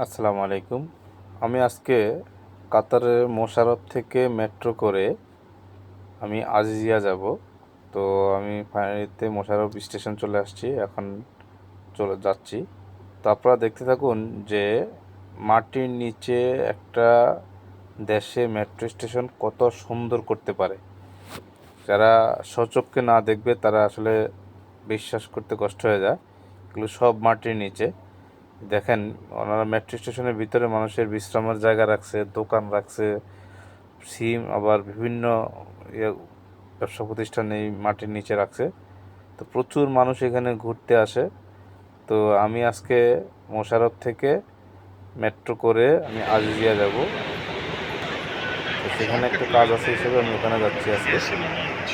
আসসালামু আলাইকুম। আমি আজকে কাতারের মোশারফ থেকে মেট্রো করে আমি আজিজিয়া যাব। তো আমি ফাইনালিতে মোশারফ স্টেশন চলে আসছি, এখন চলে যাচ্ছি। তো আপনারা দেখতে থাকুন যে মাটির নিচে একটা দেশে মেট্রো স্টেশন কত সুন্দর করতে পারে। যারা সচক্ষে না দেখবে, তারা আসলে বিশ্বাস করতে কষ্ট হয়ে যায়। এগুলো সব মাটির নিচে। দেখেন, ওনারা মেট্রো স্টেশনের ভিতরে মানুষের বিশ্রামের জায়গা রাখছে, দোকান রাখছে, সিম, আবার বিভিন্ন ইয়ে ব্যবসা প্রতিষ্ঠান এই মাটির নিচে রাখছে। তো প্রচুর মানুষ এখানে ঘুরতে আসে। তো আমি আজকে মোশারফ থেকে মেট্রো করে আমি আজিজিয়া যাব। তো সেখানে একটা কাজ আছে হিসেবে আমি ওখানে যাচ্ছি আজকে।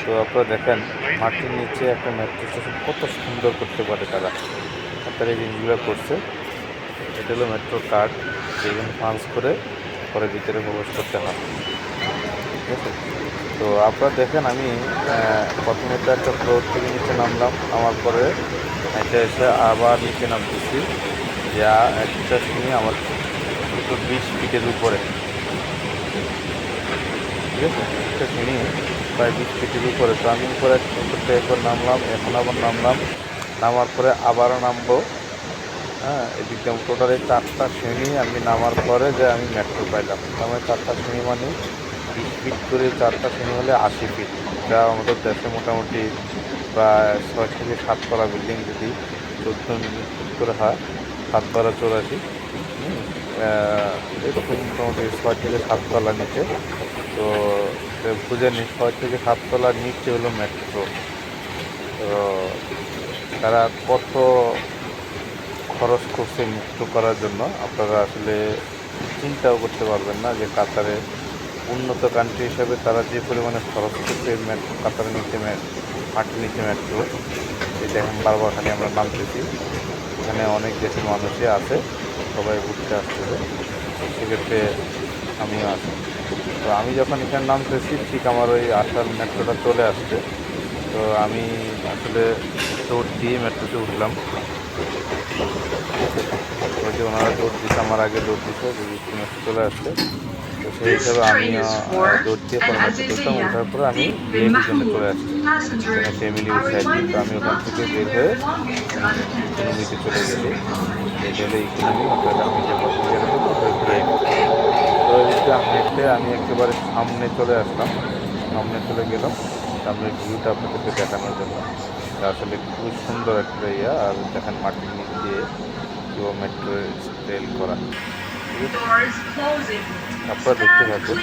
তো আপনারা দেখেন, মাটির নিচে একটা মেট্রো স্টেশন কত সুন্দর করতে পারে তারা। তারা এই জিনিসগুলো করছে। এটা হলো মেট্রো কার্ড যেখানে পাঞ্চ করে পরে ভিতরে প্রবেশ করতে হয়। ঠিক আছে? তো আপনারা দেখেন, আমি প্রথমে তো একটা ফ্লোর থেকে নিচে নামলাম, নামার পরে এটা এসে আবার নিচে নামতেছি। যা একটা শুনি আমার দুটো বিশ ফিটের উপরে। ঠিক আছে? একটা শুনি প্রায় বিশ ফিটের উপরে। তো আমি উপরে একবার নামলাম, এখন আবার নামলাম। নামার পরে আবারও নামবো। হ্যাঁ এদিক টোটালি চারটা শ্রেণি আমি নামার পরে যে আমি মেট্রো পাইলাম। তার চারটা শ্রেণি মানে বিশ ফিট করে চারটা শ্রেণি হলে আশি ফিট যা আমাদের দেশে মোটামুটি প্রায় ছয় থেকে সাত তলা বিল্ডিং যদি চোদ্দ ফিট করে হয়, সাত তলা চৌরাশি। এরকম মোটামুটি ছয় থেকে সাত তলা নিচে। তো বুঝে নি, ছয় থেকে সাত তলার নিচে হলো মেট্রো তো তারা কত খরচ করছে মুক্ত করার জন্য, আপনারা আসলে চিন্তাও করতে পারবেন না যে কাতারে উন্নত কান্ট্রি হিসেবে তারা যে পরিমাণে খরচ করছে কাতারের নিচে মাটির নিচে মেট্রো এই দেখেন, বারবার খালি আমরা নামতেছি এখানে অনেক দেশের মানুষই আছে, সবাই ঘুরতে আসতেছে। সেক্ষেত্রে আমিও আছি। তো আমি যখন এখানে নামতেছি, ঠিক আমার ওই আসার মেট্রোটা চলে আসছে। তো আমি আসলে দৌড় দিয়ে মেট্রোতে উঠলাম। যে ওনারা দৌড় দিতে আমার আগে দৌড় দিচ্ছে মেট্রো চলে আসছে। তো সেই হিসাবে আমি দৌড় দিয়ে পরে মেট্রো তুলতাম ওঠার পরে আমি পিছনে চলে আসছি। এখানে ফ্যামিলি উঠে তো আমি ওখান থেকে বের হয়ে ইকোনমিতে চলে গেছি। হলো ইকোনমি অর্থাৎ আমি যে হেঁটে আমি একেবারে সামনে চলে আসলাম, সামনে চলে গেলাম। সামনের ভিউটা আপনাদেরকে দেখানোর জন্য। আসলে খুবই সুন্দর একটা ইয়া, আর দেখেন মাটির নিচ দিয়ে কিংবা মেট্রো রেল করা আপনারা দেখতে থাকুন।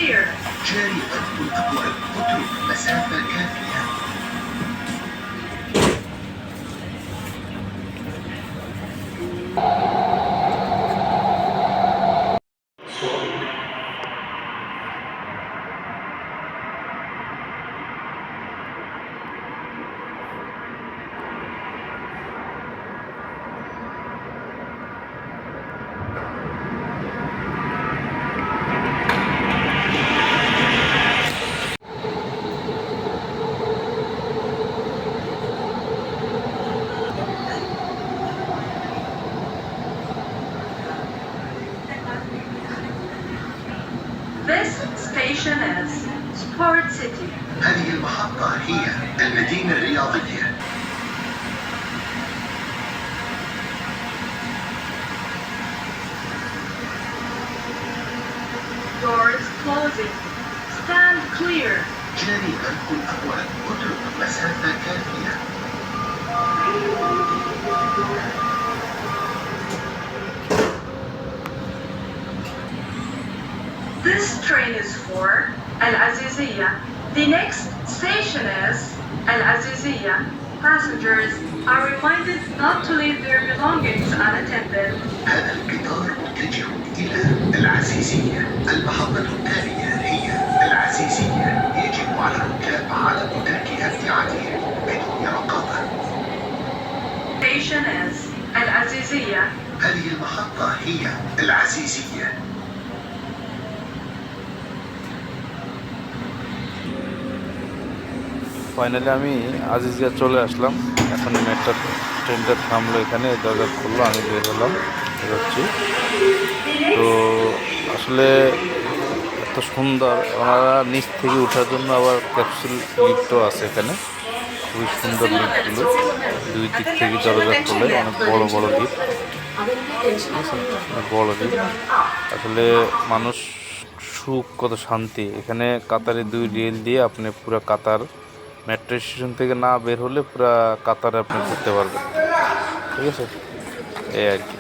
station is Sport City. هذه المحطة هي المدينة الرياضية Doors closing. Stand clear. جاري أرجو الأبواب اترك مسافة كافية This train is for Al Azizia. The next station is Al Azizia. Passengers are reminded not to leave their belongings unattended. هذا القطار متجه إلى العزيزية المحطة التالية هي العزيزية يجب على الركاب عدم ترك أمتعتهم بدون رقابة Station is Al Azizia. هذه المحطة هي العزيزية finally আমি Aziziyah চলে আসলাম। এখন metro ট্রেনটা থামলো এখানে, দরজা খুললো, আমি বের হলাম যাচ্ছি তো আসলে এত সুন্দর, ওনারা নিচ থেকে ওঠার জন্য আবার ক্যাপসুল লিফটও আছে এখানে। খুবই সুন্দর লিফটগুলো দুই দিক থেকে দরজা খোলে, অনেক বড় বড় লিফট বড় লিফট আসলে মানুষ সুখ, কত শান্তি। এখানে কাতারে দুই রেল দিয়ে আপনি পুরো কাতার মেট্রো স্টেশন থেকে না বের হলে পুরো কাতারে আপনি ঘুরতে পারবেন। ঠিক আছে? এই আর কি।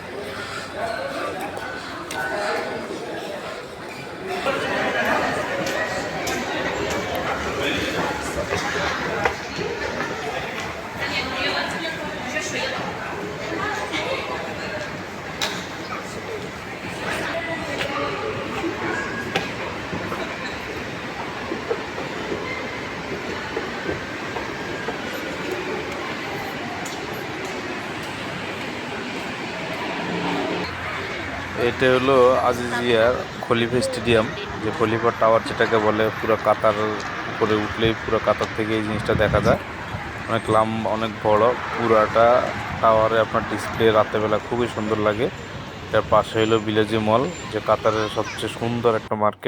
এটা হলো আজিজিয়ার খলিফা স্টেডিয়াম, যে খলিফা টাওয়ার যেটাকে বলে, পুরো কাতার উপরে উঠলেই পুরো কাতার থেকে এই জিনিসটা দেখা যায়। অনেক লাম, অনেক বড়, পুরাটা টাওয়ারে আপনার ডিসপ্লে রাতেরবেলা খুবই সুন্দর লাগে। তার পাশে হলো বিলেজি মল, যে কাতারের সবচেয়ে সুন্দর একটা মার্কেট।